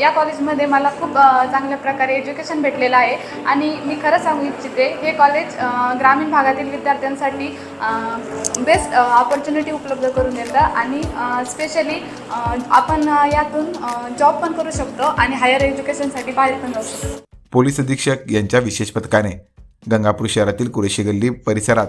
या कॉलेजमध्ये मला खूप चांगल्या प्रकारे एज्युकेशन भेटलेलं आहे. आणि मी खरं सांगू इच्छिते हे कॉलेज ग्रामीण भागातील विद्यार्थ्यांसाठी बेस्ट ऑपॉर्च्युनिटी उपलब्ध करून देतं. आणि स्पेशली आपण यातून जॉब पण करू शकतो आणि हायर एज्युकेशनसाठी बाहेर पण जाऊ शकतो. पोलीस अधीक्षक यांच्या विशेष पथकाने गंगापूर शहरातील कुरेशी गल्ली परिसरात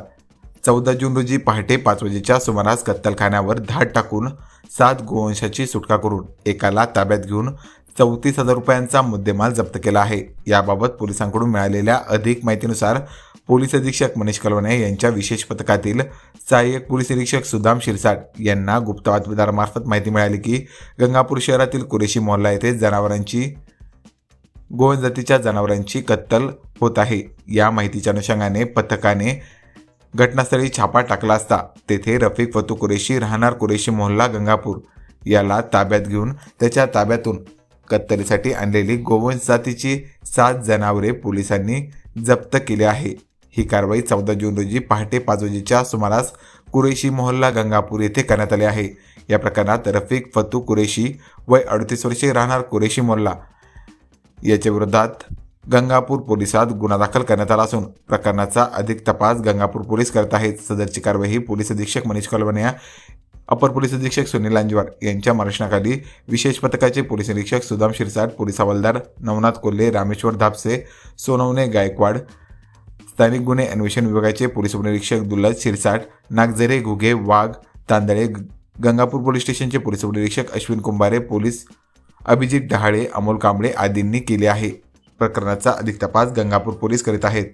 चौदा जून रोजी पहाटे पाच वाजेच्या सुमारास कत्तलखान्यावर धाड टाकून सात गोवंशाची सुटका करून एकाला ताब्यात घेऊन चौतीस हजार रुपयांचा मुद्देमाल जप्त केला आहे. याबाबत पोलिसांकडून मिळालेल्या अधिक माहितीनुसार पोलीस अधीक्षक मनीष कलवणे यांच्या विशेष पथकातील सहाय्यक पोलीस निरीक्षक सुदाम शिरसाट यांना गुप्त बातमीदारामार्फत माहिती मिळाली की गंगापूर शहरातील कुरेशी मोहल्ला येथे जनावरांची गोवन जातीच्या जनावरांची कत्तल होत आहे. या माहितीच्या अनुषंगाने पथकाने घटनास्थळी छापा टाकला असता तेथे रफिक फतू कुरेशी राहणार कुरेशी मोहल्ला गंगापूर याला ताब्यात घेऊन त्याच्या ताब्यातून कत्तलीसाठी आणलेली गोवंश जातीची सात जनावरे पोलिसांनी जप्त केली आहे. ही कारवाई चौदा जून रोजी पहाटे पाच वाजेच्या सुमारास कुरेशी मोहल्ला गंगापूर येथे करण्यात आली आहे. या प्रकरणात रफिक फतू कुरेशी वय अडतीस वर्षे राहणार कुरेशी मोहल्ला. याच्या विरोधात गंगापूर पोलिसात गुन्हा दाखल करण्यात आला असून प्रकरणाचा अधिक तपास गंगापूर पोलीस करत आहेत. सदरची कारवाई ही पोलीस अधीक्षक मनीष कलवणे अपर पोलीस अधीक्षक सुनील अंजवार यांच्या मार्गदर्शनाखाली विशेष पथकाचे पोलीस निरीक्षक सुदाम शिरसाट पोलीस हवालदार नवनाथ कोल्हे रामेश्वर धापसे सोनवणे गायकवाड स्थानिक गुन्हे अन्वेषण विभागाचे पोलीस उपनिरीक्षक दुल्लत शिरसाट नागझरे घुगे वाघ तांदळे ग- गंगापूर पोलीस स्टेशनचे पोलीस उपनिरीक्षक अश्विन कुंभारे पोलीस अभिजित डहाळे अमोल कांबळे आदींनी केले आहे. प्रकरणाचा अधिक तपास गंगापूर पोलीस करीत आहेत.